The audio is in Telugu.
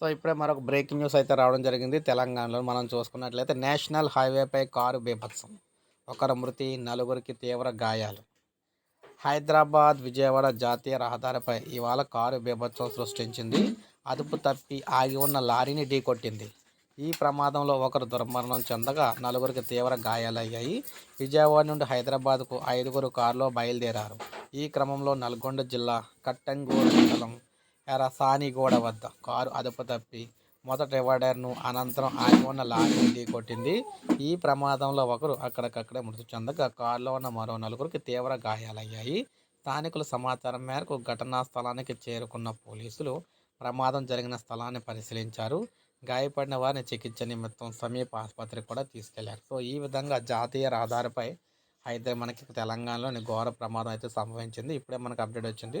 సో ఇప్పుడే మరొక బ్రేకింగ్ న్యూస్ అయితే రావడం జరిగింది. తెలంగాణలో మనం చూసుకున్నట్లయితే నేషనల్ హైవేపై కారు బీభత్సం. ఒకరు మృతి నలుగురికి తీవ్ర గాయాలు. హైదరాబాద్ విజయవాడ జాతీయ రహదారిపై ఇవాళ కారు బీభత్సం సృష్టించింది. అదుపు తప్పి ఆగి ఉన్న లారీని ఢీకొట్టింది. ఈ ప్రమాదంలో ఒకరు దుర్మరణం చెందగా నలుగురికి తీవ్ర గాయాలయ్యాయి. విజయవాడ నుండి హైదరాబాద్కు ఐదుగురు కారులో బయలుదేరారు. ఈ క్రమంలో నల్గొండ జిల్లా కట్టంగూరు మండలం ఎరసానిగూడ వద్ద. కారు అదుపు తప్పి మొదట డివైడర్ను అనంతరం ఆగి ఉన్న లారీని ఢీకొట్టింది ఈ ప్రమాదంలో ఒకరు అక్కడికక్కడే మృతి చెందగా కారులో ఉన్న మరో నలుగురికి తీవ్ర గాయాలయ్యాయి. స్థానికుల సమాచారం మేరకు ఘటనా స్థలానికి చేరుకున్న పోలీసులు ప్రమాదం జరిగిన స్థలాన్ని పరిశీలించారు. గాయపడిన వారిని చికిత్స నిమిత్తం సమీప ఆసుపత్రికి కూడా తీసుకెళ్ళారు. సో ఈ విధంగా జాతీయ రహదారిపై అయితే మనకి తెలంగాణలోని ఘోర ప్రమాదం అయితే సంభవించింది. ఇప్పుడే మనకు అప్డేట్ వచ్చింది.